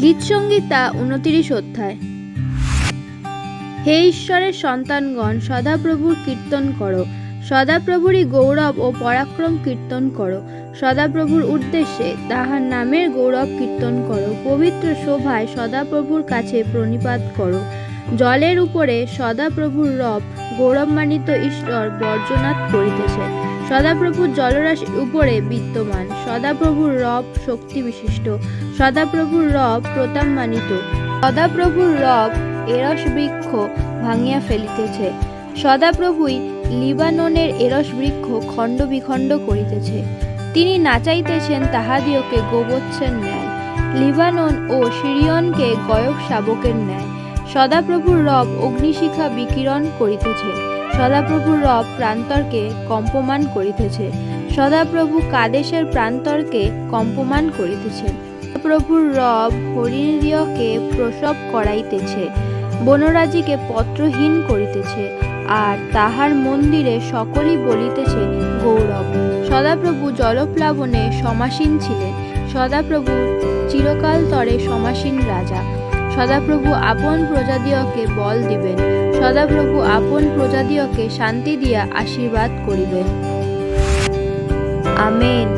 গীত সংগীতা উনতিরিশ অধ্যায়। হে ঈশ্বরের সন্তানগণ, সদাপ্রভুর কীর্তন করো। সদাপ্রভুরই গৌরব ও পরাক্রম কীর্তন করো। সদাপ্রভুর উদ্দেশ্যে তাহার নামের গৌরব কীর্তন করো। পবিত্র শোভায় সদাপ্রভুর কাছে প্রণিপাত করো। জলের উপরে সদাপ্রভুর রব গৌরবমানিত ঈশ্বর বর্জনাথ করিতেছে। সদাপ্রভুর জলরাশির উপরে বিদ্যমান। সদাপ্রভুর রব শক্তি বিশিষ্ট। সদাপ্রভুর রব প্রতাপমানিত। সদাপ্রভুর রব এরস বৃক্ষ ভাঙিয়া ফেলিতেছে। সদাপ্রভুই লিবাননের এরস বৃক্ষ খণ্ড বিখণ্ড করিতেছে। তিনি নাচাইতেছেন তাহাদিওকে গোবৎসের ন্যায়। লিবানন ও সিরিয়নকে গয়ক শাবকের ন্যায়। সদাপ্রভুর রব অগ্নিশিখা বিকিরণ করিতেছে। সদাপ্রভুর রব প্রান্তরকে কম্পমান করিতেছে। সদাপ্রভু কাদেশের প্রান্তরকে কম্পমান করিতেছে। প্রভুর রব হরিণীয়কে প্রসব করাইতেছে। বনরাজিকে পত্রহীন করিতেছে। আর তাহার মন্দিরে সকলই বলিতেছে, গৌরব, সদাপ্রভু জলপ্লাবনে সমাসীন ছিলেন। সদাপ্রভু চিরকাল তরে সমাসীন রাজা। সদাপ্রভু আপন প্রজাদিওকে বল দিবেন। সদাপ্রভু আপন প্রজাদিয়কে শান্তি দিয়া আশীর্বাদ করিবেন। আমেন।